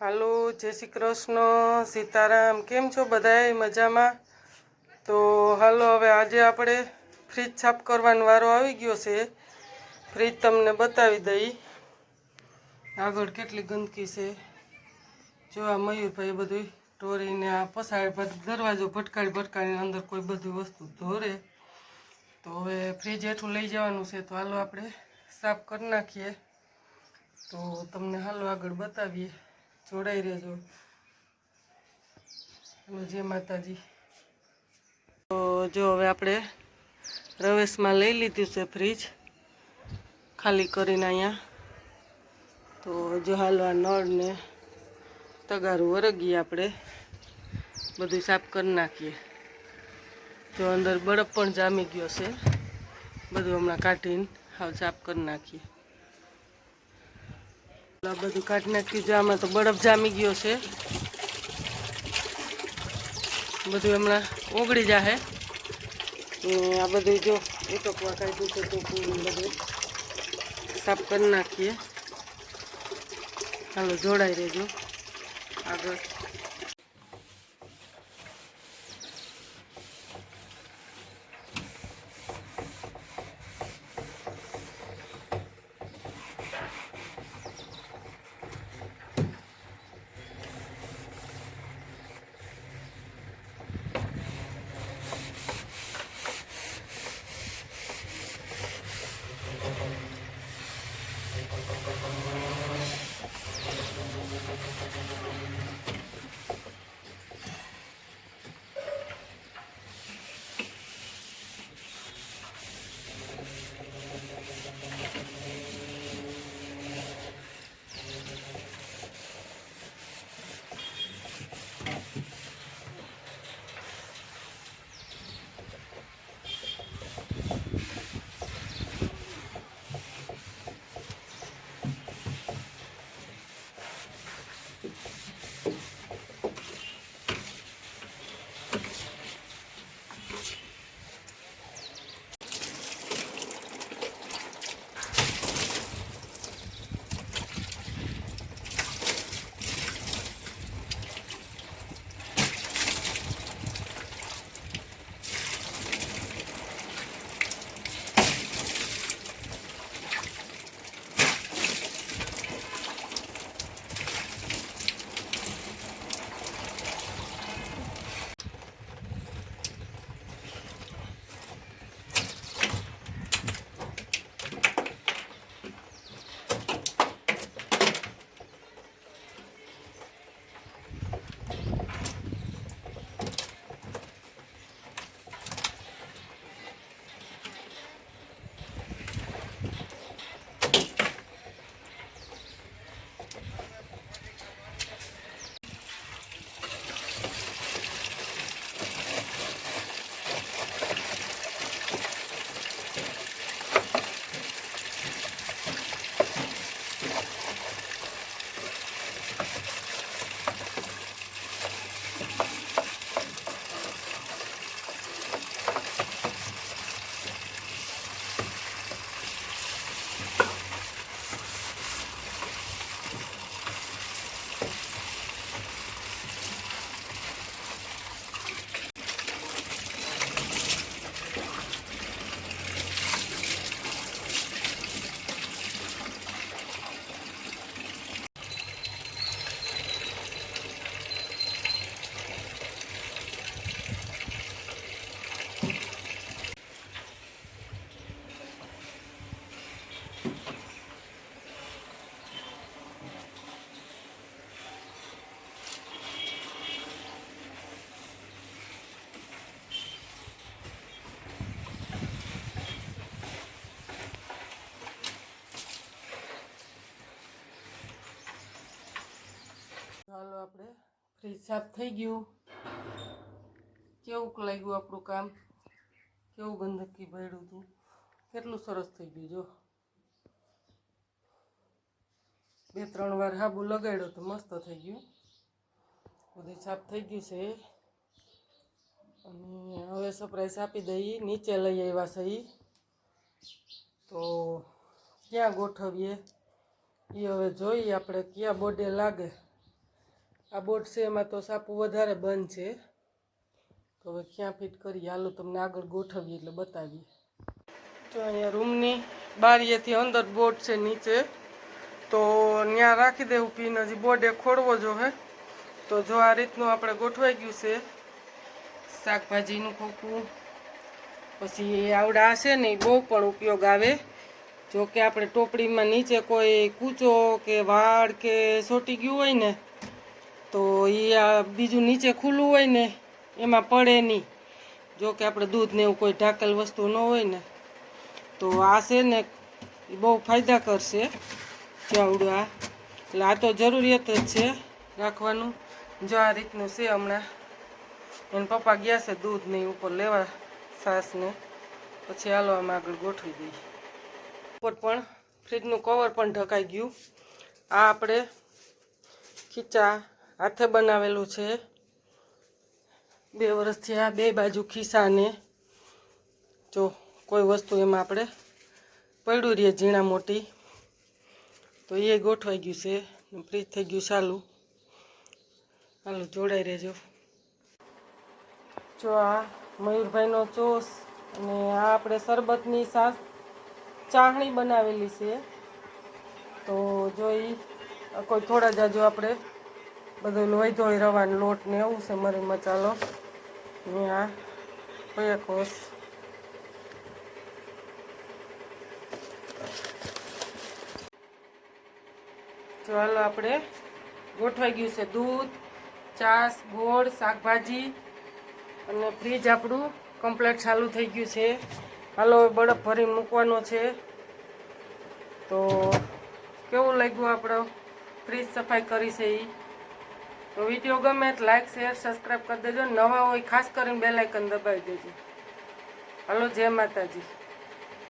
હાલો, જય શ્રી કૃષ્ણ. સીતારામ, કેમ છો બધાએ મજામાં? તો હાલો, હવે આજે આપણે ફ્રીજ સાફ કરવાનો વારો આવી ગયો છે. ફ્રીજ તમને બતાવી દઈ. આગળ કેટલી ગંદકી છે. જો આ મયુરભાઈ બધું ટોરીને આ પસાડ દરવાજો ભટકાડી ભટકાડીને અંદર કોઈ બધી વસ્તુ ધોરે. તો હવે ફ્રીજ હેઠું લઈ જવાનું છે. તો હાલો આપણે સાફ કરી નાખીએ. તો તમને હાલો આગળ બતાવીએ. જોડાઈ રહેજો. જય માતાજી. તો જો હવે આપણે રવેશમાં લઈ લીધું છે ફ્રીજ, ખાલી કરીને અહીંયા. તો જો હાલવા નળને તગારું વરગીએ આપણે. બધું સાફ કરી નાખીએ. જો અંદર બરફ પણ જામી ગયો છે. બધું હમણાં કાઢીને હાવ સાફ કરી નાખીએ. આ બધું કાઢી નાખ્યું છે. આમાં તો બરફ જામી ગયો છે. બધું હમણાં ઓગળી જાહે. આ બધું જો ઉટકવા કાઢ્યું છે તો બધું. સાફ કરી નાખીએ. હાલો, જોડાઈ રહેજો. આગળ. આપણે ફ્રીજ સાફ થઈ ગયું. કેવું લાગ્યું આપણું કામ? કેવું ગંદકી ભર્યું હતું? કેટલું સરસ થઈ ગયું જો. બે, ત્રણ વાર હાબુ લગાડ્યો તો મસ્ત થઈ ગયું. બધું સાફ થઈ ગયું છે. અને હવે સરપ્રાઈઝ આપી દઈએ. નીચે લઈ આવ્યા છે ઈ. તો ક્યાં ગોઠવીએ? એ હવે જોઈએ આપણે ક્યાં બોડે લાગે. આ બોટ છે, એમાં તો સાપુ વધારે બંધ છે. તો હવે ક્યાં ફિટ કરીએ? હાલો તમને આગળ ગોઠવીએ એટલે બતાવીએ. તો અહીંયા રૂમની બારીએથી અંદર બોટ છે, નીચે. તો ત્યાં રાખી દેવું પીન, હજી બોર્ડે ખોડવો જો હે. તો જો આ રીતનું આપણે ગોઠવાઈ ગયું છે, શાકભાજીનું ખોખું. પછી આવડા હશે ને, એ બહુ પણ ઉપયોગ આવે. જો કે આપણે ટોપડીમાં નીચે કોઈ કૂચો કે વાળ કે સોટી ગયું હોય ને તો એ આ બીજું નીચે ખુલ્લું હોય ને, એમાં પડે નહીં. જો કે આપણે દૂધ ને એવું કોઈ ઢાકેલ વસ્તુ ન હોય ને, તો આ છે ને એ બહુ ફાયદા કરશે ચાવડું આ. એટલે આ તો જરૂરિયાત જ છે રાખવાનું. જો આ રીતનું છે હમણાં. એને પપ્પા ગયા છે દૂધ ને ઉપર લેવા સાસને પછી હાલો આમ આગળ ગોઠવી દઈએ. ઉપર પણ ફ્રીજનું કવર પણ ઢકાઈ ગયું. આ આપણે ખીચા હાથે બનાવેલું છે. બે વર્ષથી આ બે બાજુ ખિસ્સાને જો કોઈ વસ્તુ એમાં આપણે પડ્યું રહીએ ઝીણા મોટી, તો એ ગોઠવાઈ ગયું છે ફ્રીજ થઈ ગયું ચાલું હાલો જોડાઈ રહેજો. જો આ મયુરભાઈનો ચોસ અને આ આપણે શરબતની સાસ ચાહણી બનાવેલી છે. તો જો એ કોઈ થોડા જાજો આપણે બધું લોહી ધોઈ રવાનો લોટ ને એવું છે મરી મસાલો ને આ કોસ ચાલો આપણે ગોઠવાઈ ગયું છે દૂધ ચાસ ગોળ, શાકભાજી અને ફ્રીજ આપણું કમ્પ્લેટ ચાલુ થઈ ગયું છે. હાલો બરફ ભરી મૂકવાનો છે. તો કેવું લાગ્યું આપણો ફ્રીજ સફાઈ કરી છે એ તો વીડિયો ગમે તો લાઇક શેર સબસ્ક્રાઈબ કરી દેજો. નવા હોય ખાસ કરીને બેલાઇકન દબાવી દેજો. હલો, જય માતાજી.